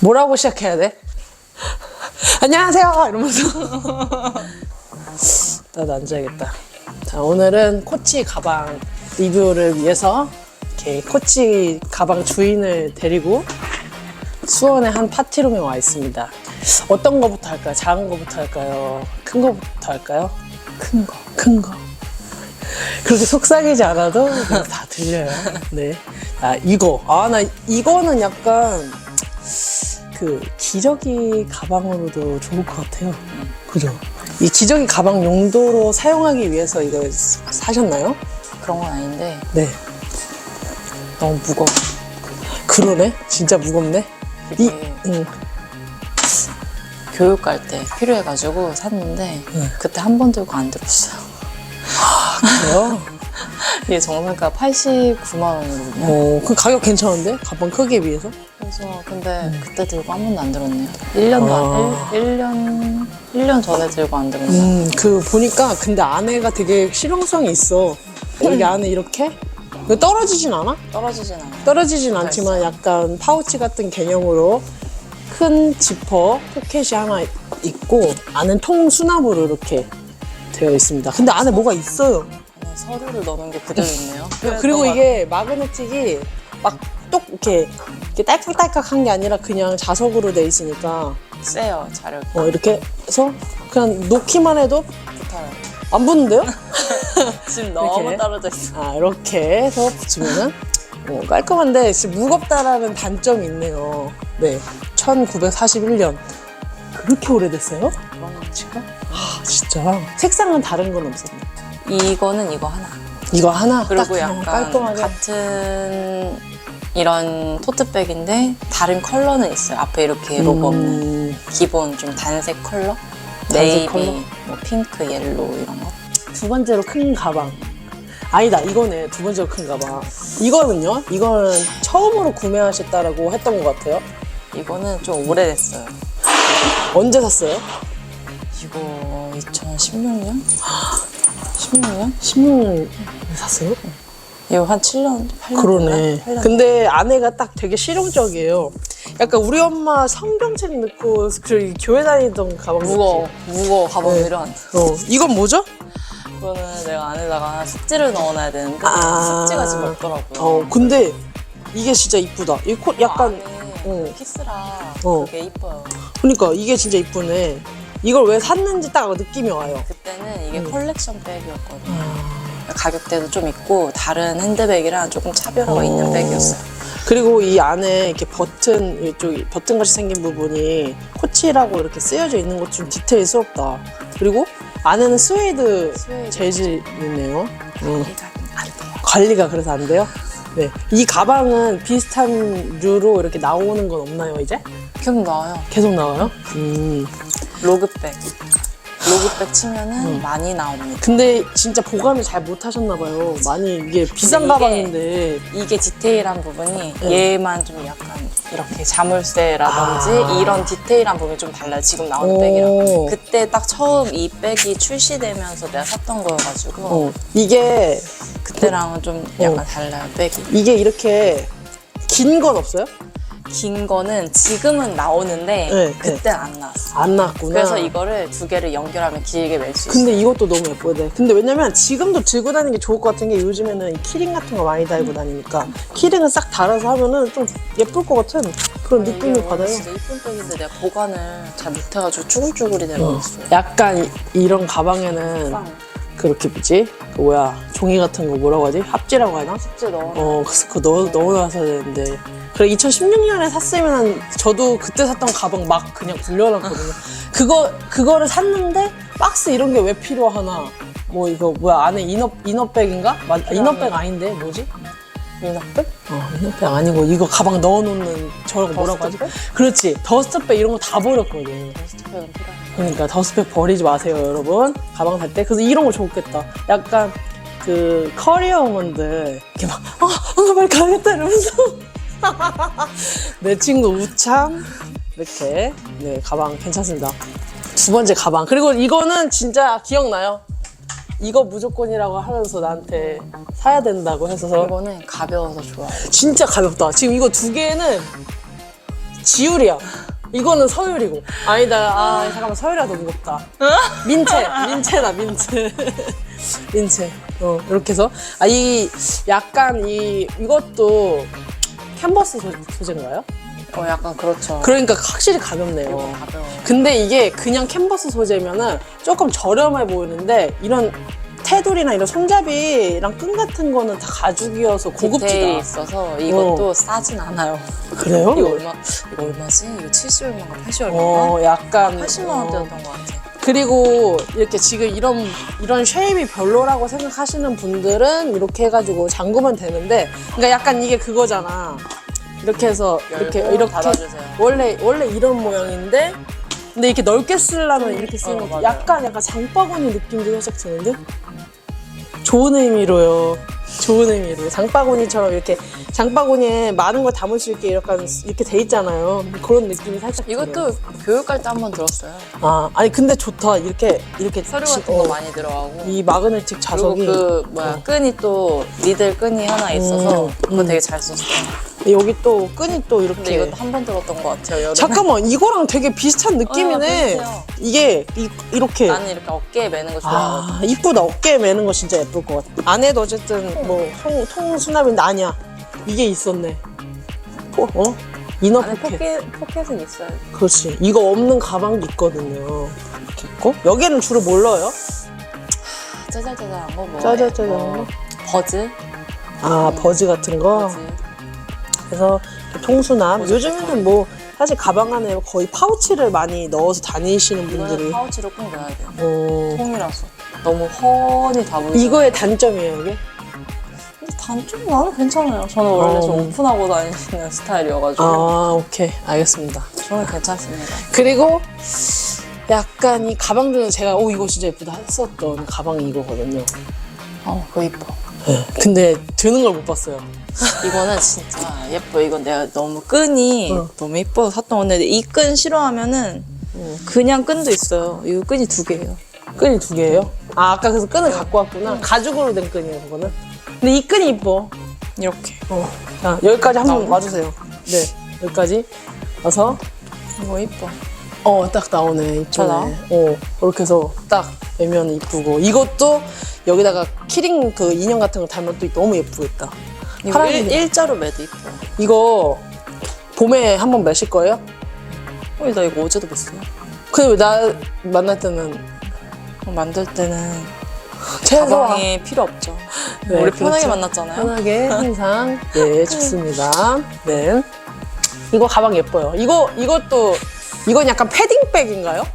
뭐라고 시작해야 돼? 안녕하세요! 이러면서. 나도 앉아야겠다. 자, 오늘은 코치 가방 리뷰를 위해서 이렇게 코치 가방 주인을 데리고 수원의 한 파티룸에 와 있습니다. 어떤 거부터 할까요? 작은 거부터 할까요? 큰 거부터 할까요? 큰 거. 큰 거. 그렇게 속삭이지 않아도 다 들려요. 네. 아, 이거. 아, 나 이거는 약간 그 기저귀 가방으로도 좋을 것 같아요. 그죠? 이 기저귀 가방 용도로 사용하기 위해서 이거 사셨나요? 그런 건 아닌데 네. 너무 무거워. 그러네? 진짜 무겁네? 이, 이게 응. 교육 갈 때 필요해가지고 샀는데 네. 그때 한 번 들고 안 들었어요. 그래요? 이게 정상가 89만 원이거든요. 어, 그 가격 괜찮은데? 가방 크기에 비해서? 그래서 근데 그때 들고 한 번도 안 들었네요. 1년도 아. 안, 1, 1년, 1년 전에 들고 안 들었네요. 음, 그 보니까 근데 안에가 되게 실용성이 있어. 여기 안에 이렇게? 이거 떨어지진 않아? 떨어지진 않아요. 떨어지진 않지만 약간 파우치 같은 개념으로 큰 지퍼 포켓이 하나 있고 안은 통 수납으로 이렇게 되어 있습니다. 근데 안에 뭐가 있어요. 안에 서류를 넣는 게 그대로 있네요. 그리고 이게 마그네틱이 막 똑 이렇게, 이렇게 딸깍딸깍한 게 아니라 그냥 자석으로 돼 있으니까 세요, 자력이. 어, 이렇게 해서 그냥 놓기만 해도 붙어요. 안 붙는데요? 지금 너무 이렇게. 떨어져 있어. 아 이렇게 해서 붙이면은 어, 깔끔한데 진짜 무겁다라는 단점이 있네요. 네, 1941년 그렇게 오래됐어요? 치고. 아 진짜 색상은 다른 건 없었네. 이거는 이거 하나. 이거 하나 딱 그리고 그냥 약간 깔끔하게 같은 이런 토트백인데 다른 컬러는 있어요. 앞에 이렇게 로고 없는 음, 기본 좀 단색 컬러, 네이비, 컬러? 뭐 핑크, 옐로우 이런 거. 두 번째로 큰 가방. 아니다 이거네 두 번째로 큰 가방. 이거는요? 이거는 처음으로 구매하셨다라고 했던 것 같아요. 이거는 좀 오래됐어요. 언제 샀어요? 이거 2016년? 16년? 16년 샀어요? 이거 한 7년, 8년 그러네. 8년. 근데 안에가 딱 되게 실용적이에요. 약간 우리 엄마 성경책 넣고 그 교회 다니던 가방 무거워, 무거워 가방 네. 이런. 어, 이건 뭐죠? 이거는 내가 안에다가 숙지를 넣어놔야 되는데 아. 숙지가 지금 없더라고요. 어, 근데 이게 진짜 이쁘다. 이 코, 약간, 안에 어. 키스라 어. 그게 이뻐요. 그러니까 이게 진짜 이쁘네. 이걸 왜 샀는지 딱 느낌이 와요. 그때는 이게 음. 컬렉션 백이었거든요. 아. 가격대도 좀 있고 다른 핸드백이랑 조금 차별화가 있는 백이었어요. 그리고 이 안에 이렇게 버튼, 이쪽 버튼 같이 생긴 부분이 코치라고 이렇게 쓰여져 있는 것 좀 디테일스럽다. 그리고 안에는 스웨이드 스웨이드 재질이네요. 음. 이가 안 돼요. 관리가 그래서 안 돼요? 네. 이 가방은 비슷한 류로 이렇게 나오는 건 없나요, 이제? 기억 나와요. 계속 나와요? 음. 로그백. 로그백 치면은 음. 많이 나옵니다. 근데 진짜 보관을 잘 못 하셨나봐요. 많이 이게 비싼 이게- 가방인데. 이게 디테일한 부분이 네. 얘만 좀 약간 이렇게 자물쇠라든지 아. 이런 디테일한 부분이 좀 달라요. 지금 나오는 오. 백이랑. 그때 딱 처음 이 백이 출시되면서 내가 샀던 거여가지고 어. 이게, 그때랑은 좀 약간 달라요, 백이. 이게 이렇게 긴 건 없어요? 긴 거는 지금은 나오는데 네, 그땐 안 나왔어. 안 나왔구나. 그래서 이거를 두 개를 연결하면 길게 멜 수 있어. 근데 이것도 너무. 네. 근데 왜냐면 지금도 들고 다니는 게 좋을 것 같은 게 요즘에는 이 키링 같은 거 많이 달고 다니니까 키링을 싹 달아서 하면은 좀 예쁠 것 같은 그런 느낌을 받아요. 진짜 이쁜 백인데 내가 보관을 잘 못해가지고 쭈글쭈글이 되어있어요. 약간 이- 이런 가방에는 그렇게 뭐지? 그 뭐야 종이 같은 거 뭐라고 하지? 합지라고 하나? 숙제 넣어. 어 그거 넣어 넣어놔서 되는데 그래 2016년에 샀으면 저도 그때 샀던 가방 막 그냥 굴려놨거든요. 그거 그거를 샀는데 박스 이런 게 왜 필요하나? 뭐 이거 뭐야 안에 이너 이너백인가? 맞 이너백 아닌데 뭐지? 민학백? 어 이너백 아니고 이거 가방 넣어놓는 저거 뭐라고 하지? 더스트백? 그렇지 더스트백 이런 거 다 버렸거든. 더스트백은 필요해. 그러니까 더스트백 버리지 마세요, 여러분. 가방 살 때. 그래서 이런 거 좋겠다. 약간 그 커리어 우먼들 이렇게 막 아, 아 빨리 가야겠다 이러면서 내 친구 우참 이렇게 네 가방 괜찮습니다. 두 번째 가방 그리고 이거는 진짜 기억나요. 이거 무조건이라고 하면서 나한테 사야 된다고 해서 이거는 가벼워서 좋아요. 진짜 가볍다. 지금 이거 두 개는 지율이야. 이거는 서율이고. 아니다. 아 잠깐만 서율이가 더 무겁다. 민채, 민채다 민채. 민채. 어 이렇게 해서 아 이 약간 이 이것도 캔버스 소- 소재인가요? 어, 약간 그렇죠. 그러니까 확실히 가볍네요. 가벼워. 근데 이게 그냥 캔버스 소재면은 조금 저렴해 보이는데 이런 테두리나 이런 손잡이랑 끈 같은 거는 다 가죽이어서 디테일이 고급지다. 있어서 이것도 싸진 않아요. 그래요? 이거 얼마? 이거 얼마지? 이거 70 얼마인가 80 얼마인가? 어, 약간 80만 어, 원대였던 것 같아. 그리고 이렇게 지금 이런 이런 쉐입이 별로라고 생각하시는 분들은 이렇게 해가지고 잠그면 되는데, 그러니까 약간 이게 그거잖아. 이렇게 해서 이렇게 열고 이렇게 닫아주세요. 원래 원래 이런 모양인데, 근데 이렇게 넓게 쓰려면 이렇게 쓰는 어, 맞아요. 약간 약간 장바구니 느낌도 살짝 드는데. 좋은 의미로요. 좋은 의미로 장바구니처럼 이렇게 장바구니에 많은 걸 담을 수 있게 약간 이렇게 돼 있잖아요. 그런 느낌이 살짝. 들어요. 이것도 교육 갈때한 번 들었어요. 아 아니 근데 좋다 이렇게 이렇게 서류 지- 같은 거 어, 많이 들어가고. 이 마그네틱 그리고 자석이 그 뭐야 끈이 또 니들 끈이 하나 있어서 음, 그거 음. 되게 잘 썼어요. 여기 또 끈이 또 근데 이렇게 이것도 한번 들었던 것 같아요. 여름에. 잠깐만 이거랑 되게 비슷한 느낌이네 비슷해요. 이게 이, 이렇게 나는 이렇게 어깨에 매는 거 좋아하거든. 아 이쁘다 어깨에 매는 거 진짜 예쁠 것 같아 안에도 어쨌든 뭐 통, 통수납인데 아니야 이게 있었네 포, 어? 이너 안에 포켓 포켓 포켓은 있어요. 그렇지 이거 없는 가방도 있거든요 이렇게 있고 여기는 주로 뭘 넣어요? 짜잘짜잘한 거 뭐. 짜잘짜잘한 뭐, 버즈. 아 버즈 같은 거 버즈. 그래서 버즈 요즘에는 뭐 사실 가방 안에 거의 파우치를 많이 넣어서 다니시는 분들이 이거는 파우치로 꼭 넣어야 돼요. 어, 통이라서 너무 훤히 다 보이죠. 이거의 단점이에요 이게 근데 단점 나는 괜찮아요. 저는 원래 어. 좀 오픈하고 다니는 스타일이어가지고 아 오케이 알겠습니다 저는 괜찮습니다. 그리고 약간 이 가방 중에 제가 오 이거 진짜 예쁘다 했었던 가방이 이거거든요 어, 그거 이뻐. 네. 근데 드는 걸 못 봤어요 이거는 진짜 예뻐. 이건 내가 너무 끈이 어. 너무 예뻐서 샀던 건데 이 끈 싫어하면은 그냥 끈도 있어요. 이거 끈이 두 개예요. 끈이 두 개예요 아 아까 그래서 끈을 갖고 왔구나 가죽으로 된 끈이에요 그거는 근데 이 끈이 이뻐 이렇게. 어. 자 여기까지 한번? 와주세요 네 여기까지 와서 이거 이뻐. 어, 딱 나오네. 잘 나와? 이쁘네. 어, 그렇게 해서 딱 매면 이쁘고. 이것도 여기다가 키링 그 인형 같은 거 달면 또 너무 예쁘겠다. 이거 파란 일, 인형. 일자로 매도 이뻐. 이거 봄에 한 번 매실 거예요? 어, 나 이거 어제도 맸어요. 근데 나 만날 때는 만들 때는 최소한 가방이 필요 없죠. 네, 우리 편하게 그렇죠. 만났잖아요. 편하게 항상 네 좋습니다. 네 이거 가방 예뻐요. 이거 이것도 이건 약간 패딩백인가요?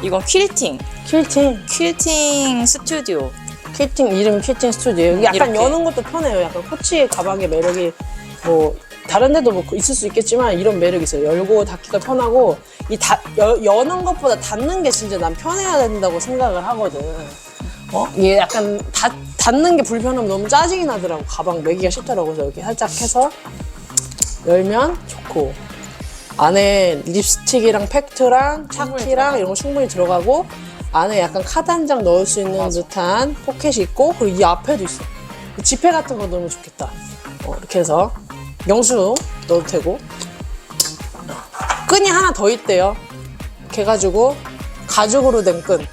이건 퀼팅. 퀼팅 퀼팅 스튜디오. 퀼팅 이름 퀼팅 스튜디오. 이게 약간 이렇게. 여는 것도 편해요. 약간 코치 가방의 매력이 뭐 다른 데도 뭐 있을 수 있겠지만 이런 매력이 있어요. 열고 닫기가 편하고 이 다, 여, 여는 것보다 닫는 게 진짜 난 편해야 된다고 생각을 하거든. 어? 이게 약간 닫, 닫는 게 불편하면 너무 짜증이 나더라고. 가방 매기가 싫더라고. 그래서 이렇게 살짝 해서 열면 좋고 안에 립스틱이랑 팩트랑 차키랑 이런 거 충분히 들어가고 안에 약간 카드 한 장 넣을 수 있는 듯한 포켓이 있고 그리고 이 앞에도 있어. 지폐 같은 거 넣으면 좋겠다. 어, 이렇게 해서 영수 넣어도 되고. 끈이 하나 더 있대요. 이렇게 해가지고 가죽으로 된 끈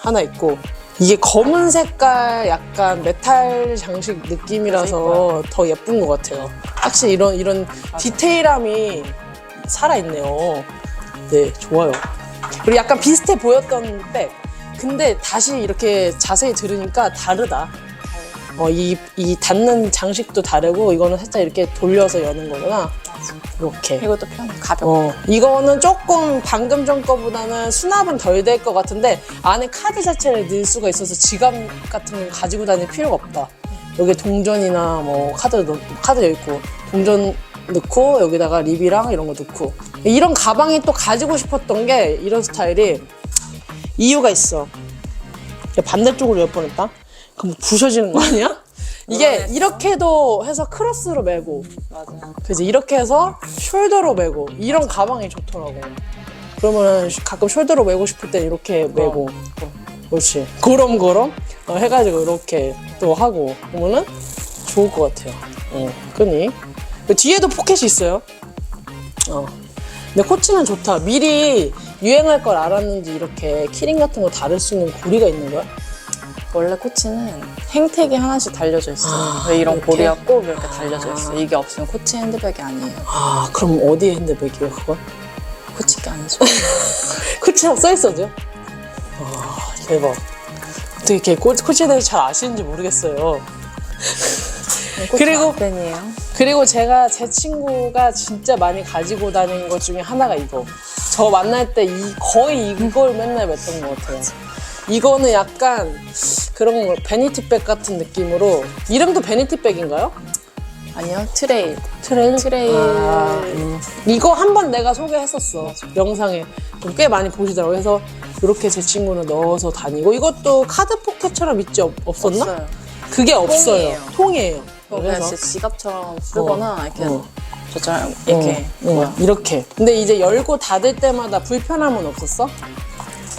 하나 있고. 이게 검은 색깔 약간 메탈 장식 느낌이라서 더 예쁜 것 같아요. 확실히 이런 이런 디테일함이 살아있네요 네 좋아요 그리고 약간 비슷해 보였던 백 근데 다시 이렇게 자세히 들으니까 다르다 어, 이, 이 닿는 장식도 다르고 이거는 살짝 이렇게 돌려서 여는 거구나 이렇게 이것도 편해. 가볍고. 어, 이거는 조금 방금 전 거보다는 수납은 덜 될 것 같은데 안에 카드 자체를 넣을 수가 있어서 지갑 같은 건 가지고 다닐 필요가 없다. 여기 동전이나 뭐 카드 넣, 카드 여기 있고 동전 넣고 여기다가 립이랑 이런 거 넣고 이런 가방이 또 가지고 싶었던 게 이런 스타일이 이유가 있어. 반대쪽으로 열 뻔했다. 그럼 부셔지는 거 아니야? 이게 그러네. 이렇게도 해서 크로스로 매고 맞아요. 그래서 이렇게 해서 숄더로 메고 이런 가방이 좋더라고. 그러면 가끔 숄더로 메고 싶을 때 이렇게 메고. 그렇지. 그럼 그럼 어, 해가지고 이렇게 또 하고 그러면은 좋을 것 같아요. 어, 끈이. 그 뒤에도 포켓이 있어요. 어. 근데 코치는 좋다. 미리 유행할 걸 알았는지 이렇게 키링 같은 거 다를 수 있는 고리가 있는 거야? 원래 코치는 행택이 하나씩 달려져 있어요. 아, 왜 이런 이렇게? 고리가 꼭 이렇게 달려져 있어요. 이게 없으면 코치 핸드백이 아니에요. 아, 그럼 어디 핸드백이에요, 그건? 코치 게 아니죠. 코치랑 써있어죠? 아, 대박. 어떻게 이렇게 코, 코치에 대해서 잘 아시는지 모르겠어요. 그리고- 팬이에요. 그리고 제가 제 친구가 진짜 많이 가지고 다니는 것 중에 하나가 이거. 저 만날 때 이, 거의 이걸 맨날 맸던 것 같아요. 이거는 약간 그런 거 베니티백 같은 느낌으로 이름도 베니티백인가요? 아니요, 트레일. 트레일? 트레일. 아, 음. 이거 한 번 내가 소개했었어 영상에 좀꽤 많이 보시더라고요 그래서 이렇게 제 친구는 넣어서 다니고 이것도 카드 포켓처럼 있지 없, 없었나? 없어요. 그게 없어요 통이에요. 통이에요 그냥 그래서 진짜 지갑처럼 쓰거나 이렇게 어. 저처럼 이렇게 어, 뭐야. 어, 이렇게 근데 이제 열고 닫을 때마다 불편함은 없었어?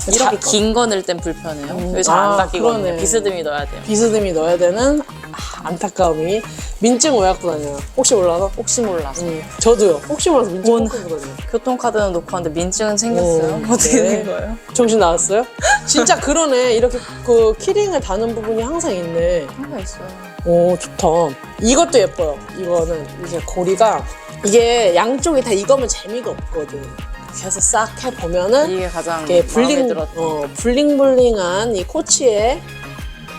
이렇게 자- 긴거 넣을 땐 불편해요. 왜잘 아, 안 닦이거든요. 그러네. 비스듬히 넣어야 돼요. 비스듬히 넣어야 되는 아, 안타까움이 민증 왜 갖고 다녀요? 혹시 몰라서? 혹시 몰라서. 음, 저도요 혹시 몰라서 민증 뭔- 꼭 갖고 다녀요 교통카드는 놓고 왔는데 민증은 생겼어요. 어, 어떻게 네. 된 거예요? 정신 나왔어요? 진짜 그러네. 이렇게 그 키링을 다는 부분이 항상 있네. 한거 있어요. 오, 좋다. 이것도 예뻐요. 이거는 이제 고리가 이게 양쪽이 다 이거면 재미가 없거든. 그래서 싹 해보면은 이게 가장 이렇게 마음에 블링, 들었던 어, 블링블링한 이 코치의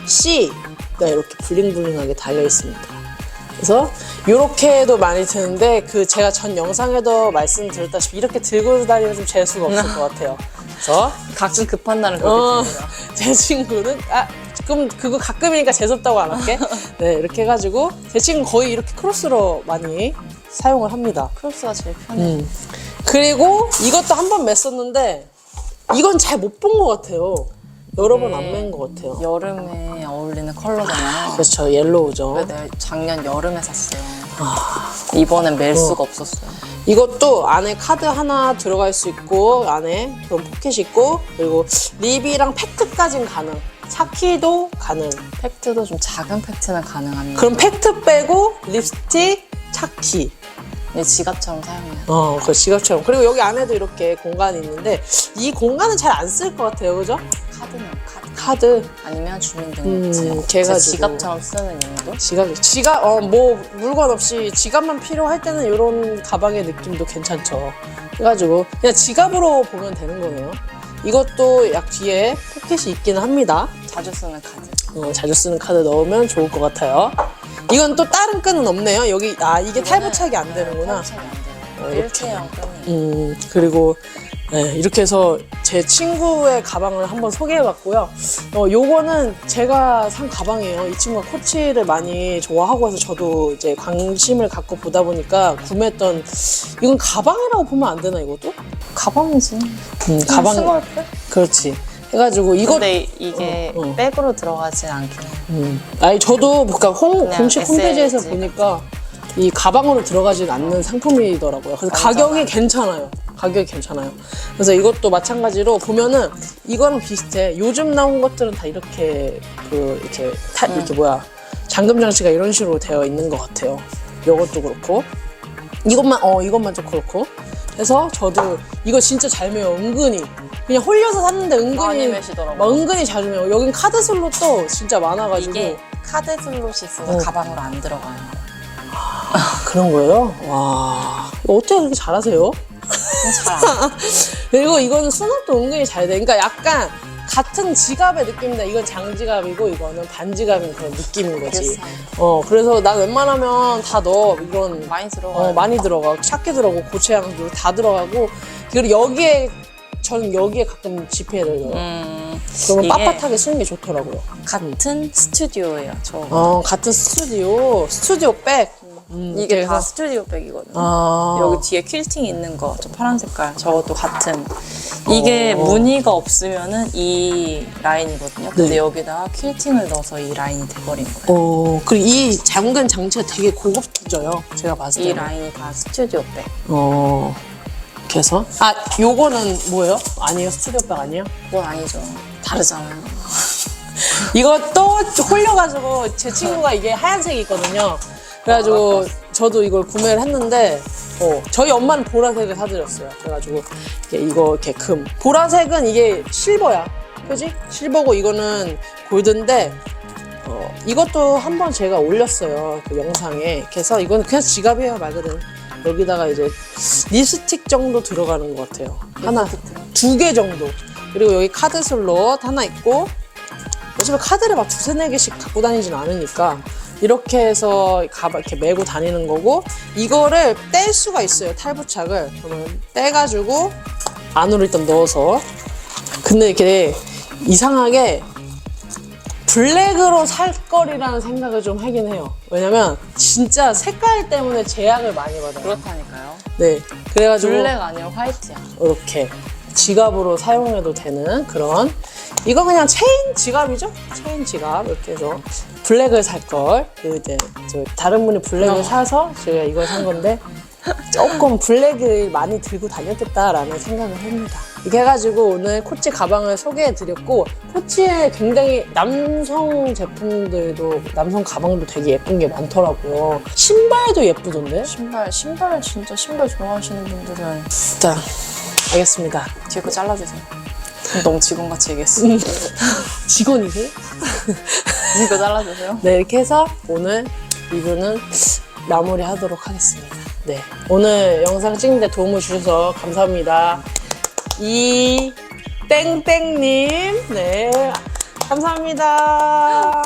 C가 이렇게 블링블링하게 달려 있습니다. 그래서 이렇게도 많이 드는데 그 제가 전 영상에도 말씀드렸다시피 이렇게 들고 다니면 좀 재수가 없을 것 같아요. 그래서 가끔 급한 날은 그렇게 어, 듭니다. 제 친구는 아 그럼 그거 가끔이니까 재수없다고 안 할게. 네 이렇게 해가지고 제 친구 는 거의 이렇게 크로스로 많이 사용을 합니다. 크로스가 제일 편해 요. 음. 그리고 이것도 한 번 맸었는데 이건 잘 못 본 것 같아요. 여러 번 안 맨 것 같아요. 여름에 어울리는 컬러잖아요. 그렇죠 옐로우죠. 그래서 내가 작년 여름에 샀어요. 이번엔 멜 수가 없었어요. 이것도 안에 카드 하나 들어갈 수 있고 안에 그런 포켓이 있고 그리고 립이랑 팩트까진 가능. 차키도 가능. 팩트도 좀 작은 팩트는 가능합니다. 그럼 팩트 빼고 립스틱, 차키. 근데 지갑처럼 사용해요. 어, 그 지갑처럼. 그리고 여기 안에도 이렇게 공간이 있는데 이 공간은 잘 안 쓸 것 같아요, 그죠? 카드는 카드. 카드, 아니면 주민등록증. 음, 제 걔가지고. 지갑처럼 쓰는 용도? 지갑, 지갑, 어, 뭐 물건 없이 지갑만 필요할 때는 이런 가방의 느낌도 괜찮죠. 그래가지고 그냥 지갑으로 보면 되는 거네요. 이것도 약 뒤에 포켓이 있기는 합니다. 자주 쓰는 카드. 어, 자주 쓰는 카드 넣으면 좋을 것 같아요. 이건 또 다른 끈은 없네요. 여기 아 이게 탈부착이 안 되는구나. 탈부착이 안 돼요. 어, 이렇게. 일체형 끈이. 음, 그리고 네, 이렇게 해서 제 친구의 가방을 한번 소개해봤고요. 어, 요거는 제가 산 가방이에요. 이 친구가 코치를 많이 좋아하고 해서 저도 이제 관심을 갖고 보다 보니까 구매했던 이건 가방이라고 보면 안 되나 이것도? 가방이지. 음, 가방 스몰백? 그렇지. 해가지고 이거 근데 이게 어, 어. 백으로 들어가진 않긴 해요. 음. 아니 저도 그러니까 홈, 그냥 공식 홈페이지에서 SLG. 보니까 이 가방으로 들어가진 않는 상품이더라고요. 그래서 가격이 괜찮아요. 가격이 괜찮아요. 그래서 이것도 마찬가지로 보면은 이거랑 비슷해. 요즘 나온 것들은 다 이렇게 그 이렇게 타, 이렇게 뭐야 잠금 장치가 이런 식으로 되어 있는 것 같아요. 이것도 그렇고 이것만 어 이것만 좀 그렇고. 그래서 저도 이거 진짜 잘 매요. 은근히 그냥 홀려서 샀는데 은근히 매시더라고요. 막 은근히 자주 매요. 여긴 카드 슬롯도 진짜 많아가지고 이게 카드 슬롯이 있어서 어. 가방으로 안 들어가요. 그런 거예요? 와 이거 어떻게 그렇게 잘하세요? 잘안 그리고 이거는 수납도 은근히 잘 돼. 그러니까 약간 같은 지갑의 느낌인데 이건 장지갑이고 이거는 반지갑인 그런 느낌인 거지. 비슷해요. 어 그래서 난 웬만하면 다 넣어. 이건 많이 들어가요. 어 많이 들어가. 찾게 들어가고 고체향도 다 들어가고 그리고 여기에 저는 여기에 가끔 지폐를 넣어요. 음, 그러면 이게 빳빳하게 쓰는 게 좋더라고요. 같은 스튜디오예요. 저 어 같은 스튜디오 스튜디오 백. 음, 이게 그래서- 다 스튜디오 백이거든요. 아 여기 뒤에 퀼팅 있는 거, 저 파란 색깔, 저것도 같은. 이게 어. 무늬가 없으면은 이 라인이거든요. 근데 네. 여기다가 퀼팅을 넣어서 이 라인이 돼버린 거예요. 어, 그리고 이 잠근 장치가 되게 고급져요. 제가 봤을 때. 이 라인이 다 스튜디오 백. 어. 그래서? 아, 요거는 뭐예요? 아니에요? 스튜디오 백 아니에요? 그건 아니죠. 다르잖아요. 이것도 홀려가지고 제 친구가 이게 하얀색이 있거든요. 그래가지고 저도 이걸 구매를 했는데 어, 저희 엄마는 보라색을 사드렸어요. 그래가지고 이게 이거 이렇게 금. 보라색은 이게 실버야. 그지? 실버고 이거는 골드인데 어, 이것도 한번 제가 올렸어요. 그 영상에. 그래서 이건 그냥 지갑이에요, 말 그대로. 여기다가 이제 립스틱 정도 들어가는 것 같아요. 하나, 두 개 정도. 그리고 여기 카드 슬롯 하나 있고, 어차피 카드를 막 두세 네 개씩 갖고 다니진 않으니까, 이렇게 해서 가방 이렇게 메고 다니는 거고, 이거를 뗄 수가 있어요, 탈부착을. 그러면 떼가지고, 안으로 일단 넣어서. 근데 이렇게 이상하게 블랙으로 살 거리라는 생각을 좀 하긴 해요. 왜냐면 진짜 색깔 때문에 제약을 많이 받아요. 그렇다니까요. 네. 그래가지고 블랙 아니라 화이트야. 이렇게 지갑으로 사용해도 되는 그런 이거 그냥 체인 지갑이죠? 체인 지갑 이렇게 해서 블랙을 살 걸. 그 이제 저 다른 분이 블랙을 어. 사서 제가 이걸 산 건데 조금 블랙을 많이 들고 다녔겠다라는 생각을 합니다. 이렇게 해가지고 오늘 코치 가방을 소개해드렸고 코치에 굉장히 남성 제품들도 남성 가방도 되게 예쁜 게 많더라고요. 신발도 예쁘던데? 신발, 신발 진짜 신발 좋아하시는 분들은 일단 알겠습니다. 뒤에 거 잘라주세요. 너무 직원같이 얘기했어. 직원이세요? 뒤에 거 잘라주세요. 네, 이렇게 해서 오늘 리뷰는 마무리 하도록 하겠습니다. 네. 오늘 영상 찍는데 도움을 주셔서 감사합니다. 이 땡땡님, 네. 감사합니다.